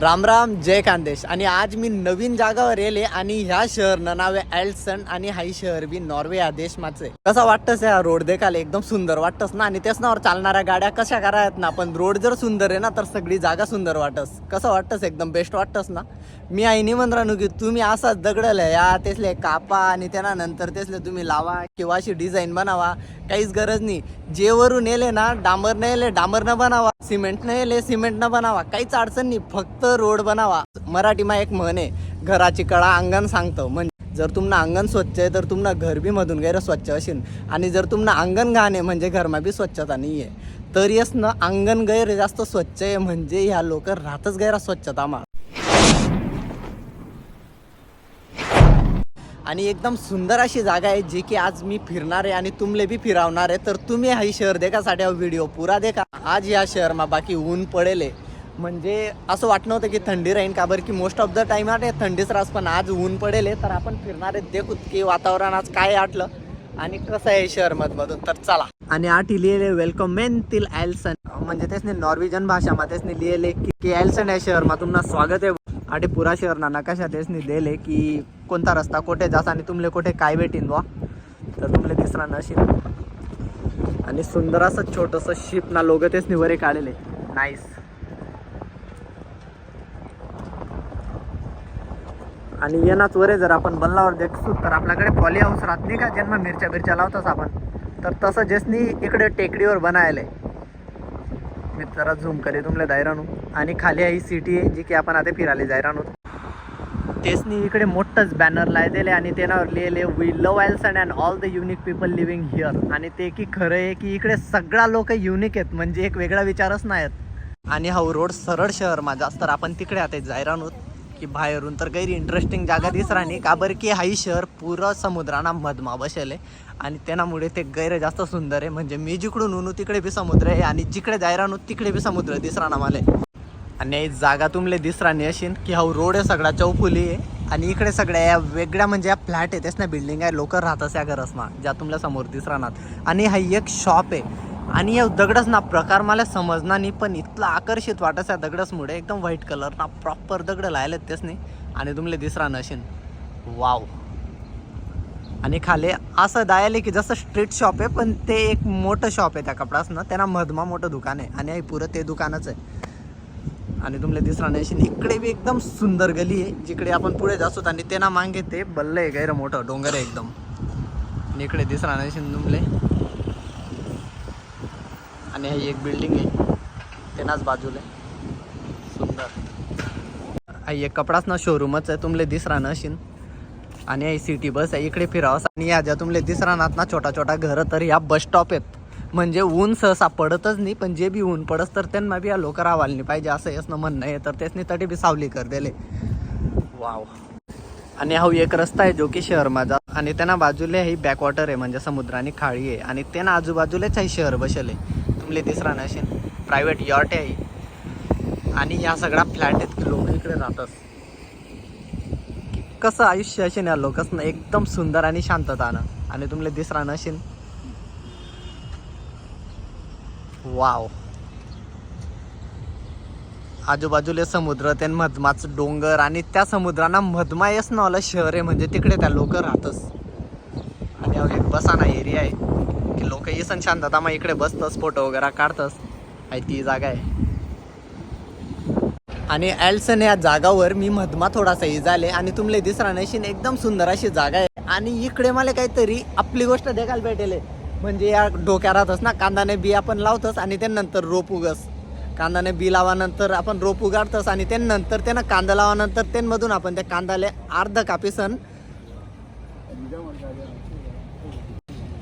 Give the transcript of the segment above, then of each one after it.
राम राम जय खानदेश आणि आज मी नवीन जागावर येले आणि ह्या शहरनं नाव आहे एल्सन आणि हाई शहर बी नॉर्वे या देश माझे कसं वाटतंच या रोड देखाले एकदम सुंदर वाटतच ना? आणि त्याच नावर चालणाऱ्या गाड्या कशा करायत ना? पण रोड जर सुंदर आहे ना तर सगळी जागा सुंदर वाटस कसं वाटतंच एकदम बेस्ट वाटतस ना? मी आई निमंत्रण की तुम्ही असाच दगडल. या तेसले कापा आणि त्यानंतर तेसले तुम्ही लावा किंवा अशी डिझाईन बनावा. काहीच गरज नाही. जे वरून येले ना डांबर न येले डांबर न बनावा. सिमेंट न येले सिमेंट न बनावा. काहीच अडचण नाही. फक्त रोड बनावा. मराठीमा एक म्हण आहे घराची कळा अंगण सांगतं. म्हणजे जर तुमनं अंगण स्वच्छ आहे तर तुमनं घर बी मधून गैर स्वच्छ असेल आणि जर तुमनं अंगण घाण आहे म्हणजे घरमा बी स्वच्छता नाही आहे तर येस ना अंगण गैर जास्त स्वच्छ आहे म्हणजे ह्या लोक राहतच गैरा स्वच्छता मा आणि एकदम सुंदर अशी जागा आहे जी की आज मी फिरणार आहे आणि तुमले बी फिरावणार आहे. तर तुम्ही हा शहर देखासाठी हा व्हिडिओ पुरा देखा. आज या शहरमा बाकी ऊन पडेल. आहे. म्हणजे असं वाटणं होतं की थंडी राहीन का? बरं की मोस्ट ऑफ द टाइम आहे थंडीच रास पण आज ऊन पडेल आहे. तर आपण फिरणार आहे देखू की वातावरण आज काय आटलं आणि कसं आहे शहर मधमधून तर चला. आणि आठ लिहिले वेलकम मेन तील एल्सन म्हणजे त्याचने नॉर्वेजन भाषामा त्यासने लिहिले की की एल्सन या शहरमा तुम्हाला स्वागत आहे. आणि पुरा शहरना नकाशा त्याचने दिले की कोणता रस्ता कुठे जास आणि तुमले कुठे काय भेटीन वा तर तुमले दिसरा नशील आणि सुंदर असं छोटंसं शिप ना लोग तेच वरे काढले नाईस आणि येणाच वरे जर आपण बल्लावर देखसू तर आपल्याकडे पॉली हाऊस राहत नाही का? ज्यांना मिरच्या बिरच्या लावतोच आपण. तर तसं जेसनी इकडे टेकडीवर बनायला मी जरा झूम करे तुमले दायरानू आणि खाली ही सिटी आहे जी की आपण आता फिरायला जायरानू. तेसनी इकडे मोठंच बॅनर लायलेले आणि त्यावर लिहिले we love Elson and all the unique people living here आणि ते की खरं आहे की इकडे सगळा लोक युनिक आहेत म्हणजे एक वेगळा विचारच नाही आहेत आणि हा रोड सरळ शहर माझा तर आपण तिकडे आता जायरानूत की बाहेरून तर काही इंटरेस्टिंग जागा दिस नाही. का बरं की हाही शहर पुरं समुद्राना मधमा बसेल आहे. आणि त्यामुळे ते गैर जास्त सुंदर आहे. म्हणजे मी जिकडून उनू तिकडे बी समुद्र आहे. आणि जिकडे जायरानू तिकडे बी समुद्र दिस ना मला. आणि ही जागा तुमले दिस राहणे अशी. की हा रोड आहे सगळा चौफुली आहे. आणि इकडे सगळ्या या वेगळ्या म्हणजे या फ्लॅट आहे त्याच ना बिल्डिंग आहे. लोक राहतात या घरसना. ज्या तुमल्या समोर दिसरानात आणि हा एक शॉप आहे. आणि या दगडच ना प्रकार मला समजणार नाही पण इतला आकर्षित वाटस या दगडसमुळे. एकदम व्हाईट कलर ना प्रॉपर दगड लायलेत तेच नाही आणि तुमले दिसरा नशीन. वाव आणि खाली असं दायले की जसं स्ट्रीट शॉप आहे पण ते एक मोठं शॉप आहे त्या कपडासनं त्यांना मधमा मोठं दुकान आहे. आणि पुरं ते दुकानच आहे. आणि तुमले दिसरा नशीन. इकडे बी एकदम सुंदर गली आहे जिकडे आपण पुढे जातो आणि त्यांना मागे ते बल्ल आहे गैर मोठं डोंगर आहे एकदम. आणि इकडे दिसरा नशीन तुमले आणि ही एक बिल्डिंग आहे. त्यांनाच बाजूला सुंदर. आई एक कपडाच ना शोरूमच आहे. तुमले दिसरा नशीन आणि आई सिटी बस आहे. इकडे फिरावस. आणि या ज्या तुमले दिसरा नात ना छोटा छोटा घर तर ह्या बस स्टॉप आहेत. म्हणजे ऊन सहसा पडतच नाही पण जे बी ऊन पडत तर त्यांना बी या लोक रावायला नाही पाहिजे असं याचं म्हणणं आहे. तर त्यासनी तटी बी सावली कर दिले. वाव. आणि हा एक रस्ता आहे जो की शहर माझा. आणि त्यांना बाजूला ही बॅकवॉटर आहे म्हणजे समुद्राने खाळी आहे. आणि त्यांना आजूबाजूलाच आहे शहर बसले आपले तिसरा नशीन प्रायव्हेट यॉट आहे. आणि या सगळा फ्लॅट आहेत. की लोक इकडे राहतात. कसं आयुष्य असेल या लोकसनं एकदम सुंदर आणि शांततानं. आणि तुमले दिसरा नशीन? वाव. आजूबाजूला समुद्र त्या मधमाच डोंगर आणि त्या समुद्रांना मधमा येस नावलं शहर आहे. म्हणजे तिकडे त्या लोक राहतच. आणि एक बसाना एरिया आहे. की येसन शांतता मग इकडे बसतस फोटो वगैरे काढतस. आहे ती जागा आहे. आणि ॲल्सन या जागावर मी मधमा थोडासा झाले आणि तुमले दिसरा नशीन एकदम सुंदर अशी जागा आहे. आणि इकडे मला काहीतरी आपली गोष्ट देखायला भेटेल. म्हणजे या डोक्या राहतस ना कांदाने बी आपण लावतस आणि त्यानंतर रोप उगस. कांदाने बी लावानंतर आपण रोप उगाडतस आणि त्यानंतर त्यानं कांदा लावानंतर त्यांमधून आपण त्या कांदाले अर्ध कापीसन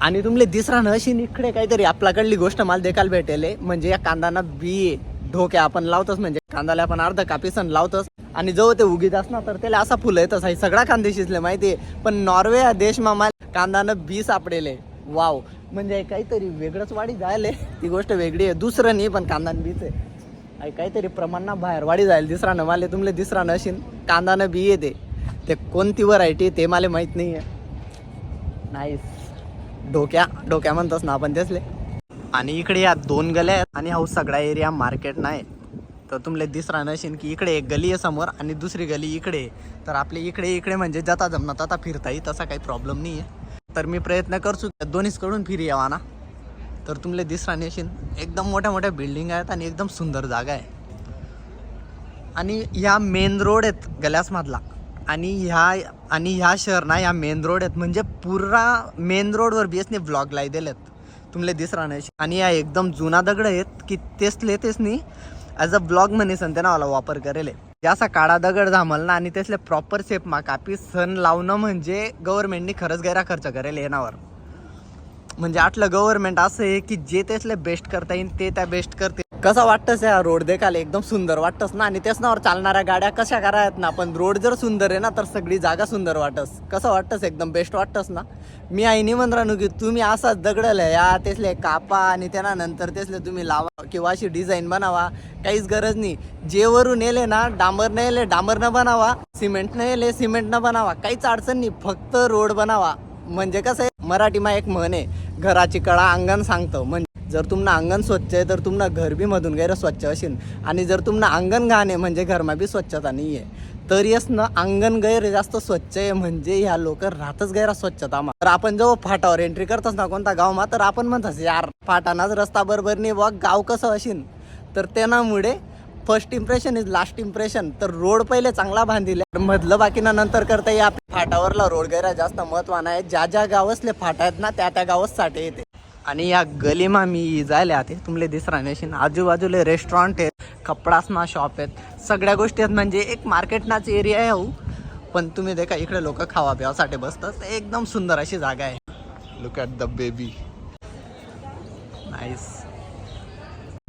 आणि तुमले दिसरा ना अशी इकडे काहीतरी आपल्याकडली गोष्ट मला देखायला भेटेल म्हणजे या कांदाना बी ढोके आपण लावतोस म्हणजे कांदाला आपण अर्ध कापीसन लावतोस आणि जो ते उगीत असणार तर त्याला असा फुलं येतच आहे सगळा कांदे शिजले माहिती पण नॉर्वे या देश मा कांदानं बी सापडेले. वाव. म्हणजे काहीतरी वेगळंच वाढी जायले. ती गोष्ट वेगळी आहे दुसरं नाही पण कांदान बीच आहे. काहीतरी प्रमाणात बाहेर वाढी जाईल दिसरा न माले तुमले दिसरा नशीन कांदानं बी येते. ते कोणती व्हरायटी ते मला माहीत नाही आहे नाहीस डोक्या डोक्या म्हणतोस ना आपण तेचले आणि इकडे या दोन गल्या आहेत आणि हा सगळा एरिया मार्केट नाही. तर तुमले दिसरा नशीन की इकडे एक गली आहे समोर आणि दुसरी गली इकडे तर आपले इकडे इकडे म्हणजे जाता जमना तथा फिरता येईल तसा काही प्रॉब्लेम नाही आहे तर मी प्रयत्न करतो दोन्हीकडून फिरी यावा ना. तर तुमले दिसरा नशीन एकदम मोठ्या मोठ्या बिल्डिंग आहेत आणि एकदम सुंदर जागा आहे. आणि ह्या मेन रोड आहेत गल्यासमधला. आणि ह्या आणि ह्या शहर ना ह्या मेन रोड आहेत. म्हणजे पुरा मेन रोडवर बी एसने ब्लॉग लाई दिलेत. तुमले दिस राहणार आणि या एकदम जुना दगड आहेत की तेचले तेच नाही ॲज अ ब्लॉग म्हणे ते नावाला वापर करेल. असा काळा दगड झामल ना आणि त्यासले प्रॉपर सेप मा कापी सण लावणं म्हणजे गव्हर्नमेंटनी खरंच गैरा खर्च करेल येणावर. म्हणजे आटलं गव्हर्नमेंट असं आहे की जे त्यासले बेस्ट करता येईल ते त्या बेस्ट करते कसं वाटतंच या रोड देखाल एकदम सुंदर वाटतंच ना. आणि त्याच नावर चालणाऱ्या गाड्या कशा करायत ना. पण रोड जर सुंदर आहे ना तर सगळी जागा सुंदर वाटस कसं वाटतंच एकदम बेस्ट वाटतंच ना. मी आईनी म्हणून की तुम्ही असाच दगडल या तेसले कापा आणि त्यानंतर तेसले तुम्ही लावा किंवा अशी डिझाईन बनावा. काहीच गरज नाही. जे वरून येले ना डांबर न येले डांबर न बनावा. सिमेंट न येले सिमेंट न बनावा. काहीच अडचण नाही फक्त रोड बनावा. म्हणजे कसं आहे मराठीमा एक म्हण आहे घराची कळा अंगण सांगतो. म्हणजे जर तुमनं अंगण स्वच्छ आहे तर तुमनं घर बी मधून गैर स्वच्छ असेल आणि जर तुमनं अंगण घाण आहे म्हणजे घरमा बी स्वच्छता नाही आहे तर येस ना अंगण गैर जास्त स्वच्छ आहे म्हणजे ह्या लोक राहतच गैरा स्वच्छता मा तर आपण जेव्हा फाटावर एंट्री करतोस ना कोणता गावमा तर आपण म्हणतास यार फाटानाच रस्ता बरोबर नाही बघ गाव कसं असेल तर त्यामुळे first impression is last impression तर रोड पहिले चांगला बांधिले. मधलं बाकीना नंतर करता या. फाटावरला रोड गैरा जास्त महत्वाना आहे. ज्या ज्या गावसले फाटा आहेत ना त्या त्या गावच साठे येते. आणि या गलीमा मी जायला आते. तुमले दिसरा नशीन. आजूबाजूले रेस्टॉरंट आहेत कपडासना शॉप आहेत. सगळ्या गोष्टी आहेत म्हणजे एक मार्केटनाच एरिया आहे हो. पण तुम्ही देखा इकडे लोक खावा पिवासाठी बसतात. एकदम सुंदर अशी जागा आहे. Look at the baby. Nice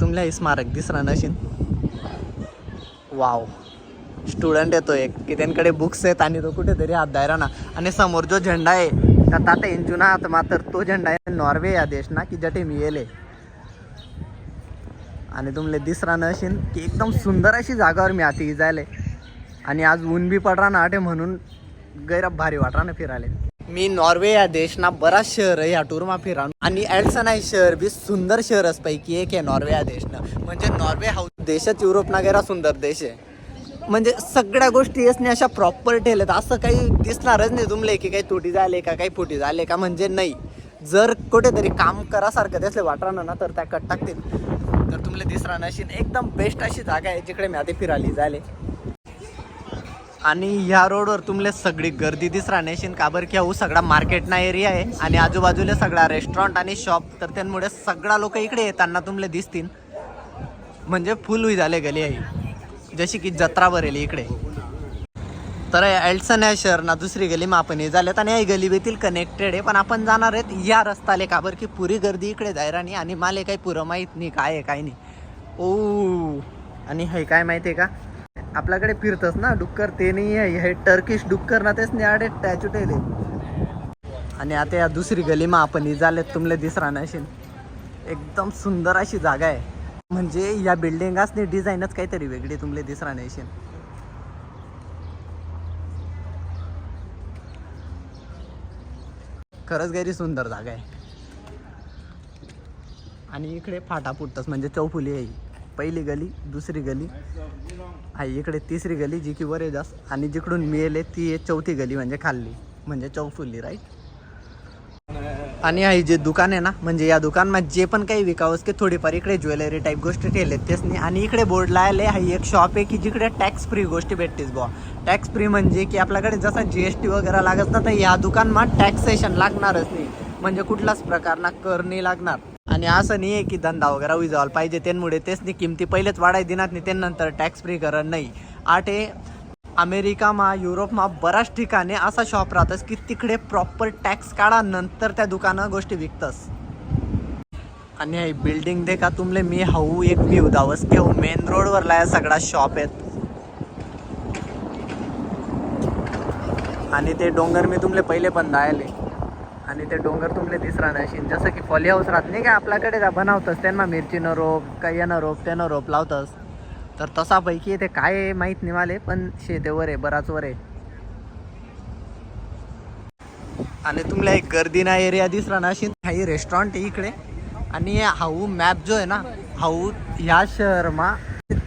तुमल्या स्मारक दिसरा नशीन. वाव स्टुडंट येतो एक. की त्यांकडे बुक्स आहेत आणि तो कुठेतरी हात दायरा ना. आणि समोर जो झेंडा आहे त्या ताता इंचुना हात मात्र तो झेंडा आहे. नॉर्वे या देश ना की जटे मी येले. आणि तुमले दिसरा नशीन की एकदम सुंदर अशी जागावर मी आती जायले. आणि आज ऊन बी पडरा ना आटे म्हणून गैर भारी वाटरा ना फिराले मी नॉर्वे या देश ना बराच शहर आहे या टूरमा फिरा आणि एल्सन शहर बी सुंदर शहरच पैकी एक आहे नॉर्वे या देशनं. म्हणजे नॉर्वे हा देशच युरोप ना सुंदर देश आहे. म्हणजे सगळ्या गोष्टी असणे अशा प्रॉपर ठेवल्यात असं काही दिसणारच नाही तुमले की काही तुटी झाले का काही फुटी झाले का म्हणजे नाही. जर कुठेतरी काम करासारखं त्यासले वाटणार ना तर त्या कट टाकतील. तर तुमले दिसरा अशी एकदम बेस्ट अशी जागा आहे जिकडे मी आधी फिराली झाले आणि ह्या रोडवर तुमले सगळी गर्दी दिसरा का बरं की हा सगळा मार्केट ना एरिया आहे आणि आजूबाजूला सगळा रेस्टॉरंट आणि शॉप तर त्यांमुळे सगळा लोक इकडे येताना तुम्हाला दिसतील. म्हणजे फुल हुई झाले गली आहे. जशी की जत्रा भरेली इकडे. तर एल्सन या शहरना दुसरी गली मग आपण हे झाल्यात आणि या गली बेतील कनेक्टेड आहे. पण आपण जाणार आहेत या रस्ताले काबर की पुरी गर्दी इकडे जायरा नाही आणि मला काही पुरं माहीत नाही काय आहे काय नाही. ओ आणि हे काय माहिती आहे का? आपल्याकडे फिरतच ना डुक्कर ते नाही आहे. हे टर्किश डुक्कर ना तेच नाही आडे टॅचू आणि आता या दुसरी गलीमा आपण हे झालेत तुमले दिसरा नशील एकदम सुंदर अशी जागा आहे. म्हणजे या बिल्डिंगासनी डिझाईनच काहीतरी वेगळी तुमले दिसरा नशील खरंच गैरी सुंदर जागा आहे. आणि इकडे फाटा फुटतस म्हणजे चौफुली आहे. पहिली गली दुसरी गली आहे इकडे तिसरी गली जी की वर आहे जास्त. आणि जिकडून मिळेल ती आहे चौथी गली म्हणजे खाल्ली म्हणजे चौफुली राईट आणि हे जे दुकान आहे ना म्हणजे या दुकानात जे पण काही विकावंस की थोडीफार इकडे ज्वेलरी टाईप गोष्टी ठेवलेत तेच नाही आणि इकडे बोर्ड लायले हा एक शॉप आहे की जिकडे टॅक्स फ्री गोष्टी भेटतेस बुवा. टॅक्स फ्री म्हणजे की आपल्याकडे जसा जी एस टी वगैरे लागत ना तर या दुकानमा टॅक्सेशन लागणारच नाही. म्हणजे कुठलाच प्रकारना कर नाही लागणार. आणि असं नाही आहे की धंदा वगैरे विजावला पाहिजे त्यांमुळे तेच नाही किमती पहिलेच वाढाय दिनात नाही त्यानंतर टॅक्स फ्री करण नाही. आठे अमेरिकामा युरोपमा बऱ्याच ठिकाणी असा शॉप राहतस की तिकडे प्रॉपर टॅक्स काढा नंतर त्या दुकानं गोष्टी विकतस. आणि हे बिल्डिंग दे का तुमले मी हाऊ एक व्ह्यू दावस की मेन रोडवरला या सगळा शॉप आहेत आणि ते डोंगर मी तुमले पहिले पण दायले. आणि ते डोंगर तुमले दिसरा नाही जसं की फॉली हाऊस राहत नाही का आपल्याकडे का बनवतस. त्यांना मिरचीनं रोप काही रोप त्यानं रोप लावतस. तर तसा पैकी ते काय माहीत नाही मला पण शेतेवर आहे बराच वर आहे. आणि तुम्हाला एक गर्दीना एरिया दिसला ना अशी काही रेस्टॉरंट आहे इकडे. आणि हाऊ मॅप जो आहे ना हाऊ ह्या शहरमा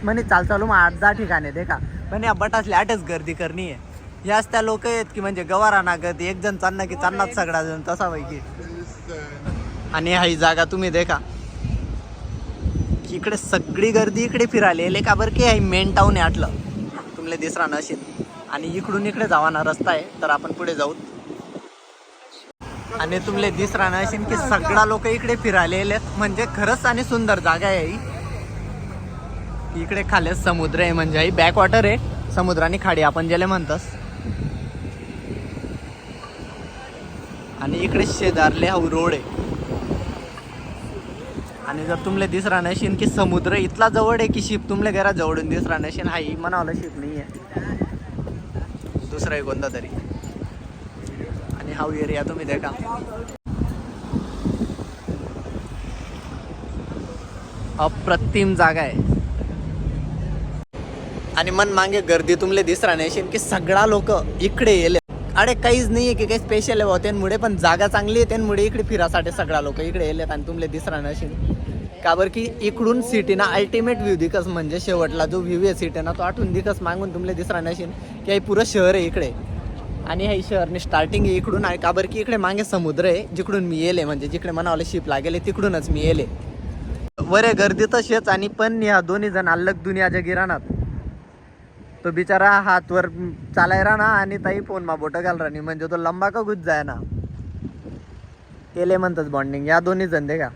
म्हणे चाल चालू मग आठ दहा ठिकाण आहे का पण या बटास लाटच गर्दी करणी आहे. ह्याच त्या लोक आहेत की म्हणजे गवारा नागत एक जण चालना की चालणार सगळा जण तसा पैकी आणि हा ही जागा तुम्ही देखा. इकडे सगळी गर्दी इकडे फिरायला का बरं की आहे मेन टाऊन आहे आटलं तुमले दिसरा नशील आणि इकडून इकडे जावाना रस्ता आहे तर आपण पुढे जाऊ. आणि तुमले दिसरा नशील की सगळा लोक इकडे फिरायला म्हणजे खरंच आणि सुंदर जागा आहे इकडे खाले समुद्र आहे म्हणजे ही. बॅक वॉटर आहे समुद्राने खाडी आपण ज्याला म्हणतस. आणि इकडे शेजारले हा रोड आहे. आणि जर तुमले दिसरा नशीन की समुद्र इतला जवळ आहे की शिप तुमले घरा जवळून दिसरा नशीन हा ही म्हणावलं शिप नाही आहे दुसरा कोणता तरी. आणि हा एरिया तुम्ही देखा. अप्रतिम जागा आहे. आणि मन मागे गर्दी तुमले दिसरा नशीन की सगळा लोक इकडे येले. अरे काहीच नाहीये की काही स्पेशल आहे त्यांमुळे पण जागा चांगली आहे त्यांमुळे इकडे फिरासाठी सगळा लोक इकडे येलेत आणि तुमले दिसरा नशीन का बरं की इकडून सिटीना अल्टिमेट व्ह्यू दिकस म्हणजे शेवटला जो व्ह्यू आहे सिटीना तो आठवून दिकस मागून तुमले दिसरा नशीन की हे पुरं शहर आहे इकडे. आणि हे शहरने स्टार्टिंग आहे इकडून आणि का बरं की इकडे मागे समुद्र आहे जिकडून मी येले म्हणजे जिकडे मनावाले शिप लागेले तिकडूनच मी येले. वरे गर्दी तशीच आणि पण ह्या दोन्ही जण अल्लग दुनियाच्या गिराणात तो बिचारा हातवर चालाय ना आणि ताई फोन मा बोट घाल राणी म्हणजे तो लंबा का गुज जाय ना? केले म्हणतात बॉन्डिंग या दोन्ही जण दे का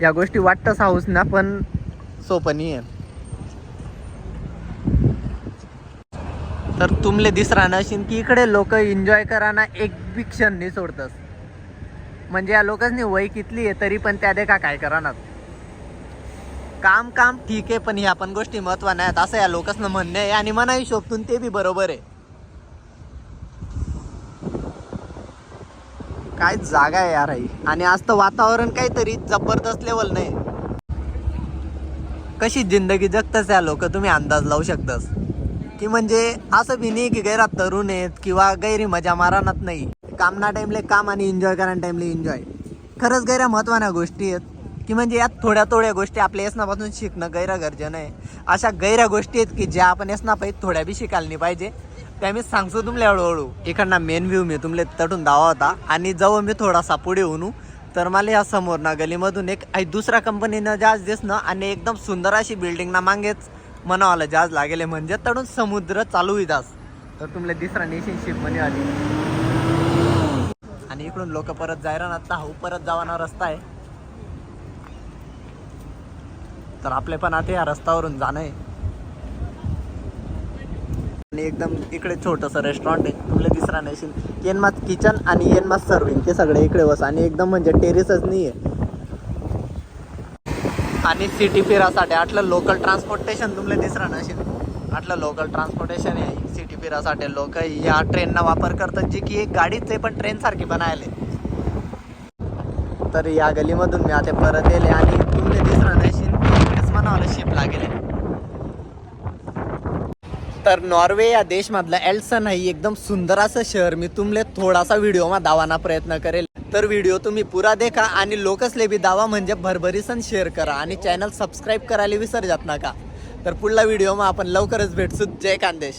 या गोष्टी वाटतच हाऊस ना पण सोपं नाही आहे तर तुमले दिसरा नशीन की इकडे लोक एन्जॉय कराना एक बी क्षण नाही सोडतस. म्हणजे या लोकांनी वय कितली आहे तरी पण त्या देखा काय करणार. काम काम ठीक आहे पण ह्या पण गोष्टी महत्वा नाहीत असं या लोकांना म्हणणं आहे आणि मनाही शोभतून ते बी बरोबर आहे. काय जागा आहे यार आई. आणि आज तर वातावरण काहीतरी जबरदस्त लेवल नाही कशी जिंदगी जगतच या लोक तुम्ही अंदाज लावू शकतास. की म्हणजे असं बी नाही की गैरात तरुण आहेत किंवा गैरी मजा मारानात नाही. कामना टाईमले टाइमले काम आणि एन्जॉय करा टाइमले एन्जॉय खरंच गैऱ्या महत्त्वाच्या गोष्टी आहेत. की म्हणजे यात थोड्या थोड्या गोष्टी आपल्या यसनापासून शिकणं गैरा गरजेनं आहे. अशा गैरा गोष्टी आहेत की ज्या आपण यसना पाहिजे थोड्या बी शिकायला नाही पाहिजे. त्या मी सांगतो तुमले हळूहळू. इकडनं मेन व्ह्यू मी तुमले तटून दावा होता आणि जवळ मी थोडासा पुढे होऊन तर मला या समोर ना गलीमधून एक आई दुसऱ्या कंपनीनं जहाज दिसणं आणि एकदम सुंदर अशी बिल्डिंग ना मागेच मनावाला जहाज लागेले म्हणजे तडून समुद्र चालू दास तर तुमले दिसरा नेशन शिप म्हणे आली. आणि इकडून लोक परत जायला ना हा हो, परत जावाना रस्ता आहे. तर आपले पण आता या रस्त्यावरून जाणं आहे. आणि एकदम इकडे छोटस रेस्टॉरंट आहे. तुला दिसरा नाही येनमात किचन आणि येनमात सर्विंग ते सगळे इकडे बस. आणि एकदम म्हणजे टेरेसच नाही आहे. आणि सिटी फिरासाठी आटलं लोकल ट्रान्सपोर्टेशन तुमले दिसरा नशील आटलं लोकल ट्रान्सपोर्टेशन आहे. सिटी फिरासाठी लोक या ट्रेनना वापर करतात जी की एक गाडीच आहे पण ट्रेन सारखी बनायले. तर या गलीमधून मी आता परत येले आणि तुमले दिसरा नाही. इकडेच शिप लागेल. तर नॉर्वे या देशमधलं एल्सन ही एकदम सुंदर असं शहर. मी तुमले थोडासा व्हिडिओ दावाना प्रयत्न करेल. तर व्हिडिओ तुम्ही पुरा देखा आणि लोकसले बी दावा म्हणजे भरभरीसन शेअर करा आणि चॅनल सबस्क्राईब करायला विसर जात नका. तर पुढला व्हिडिओ आपण लवकरच भेटसू. जय कांदेश.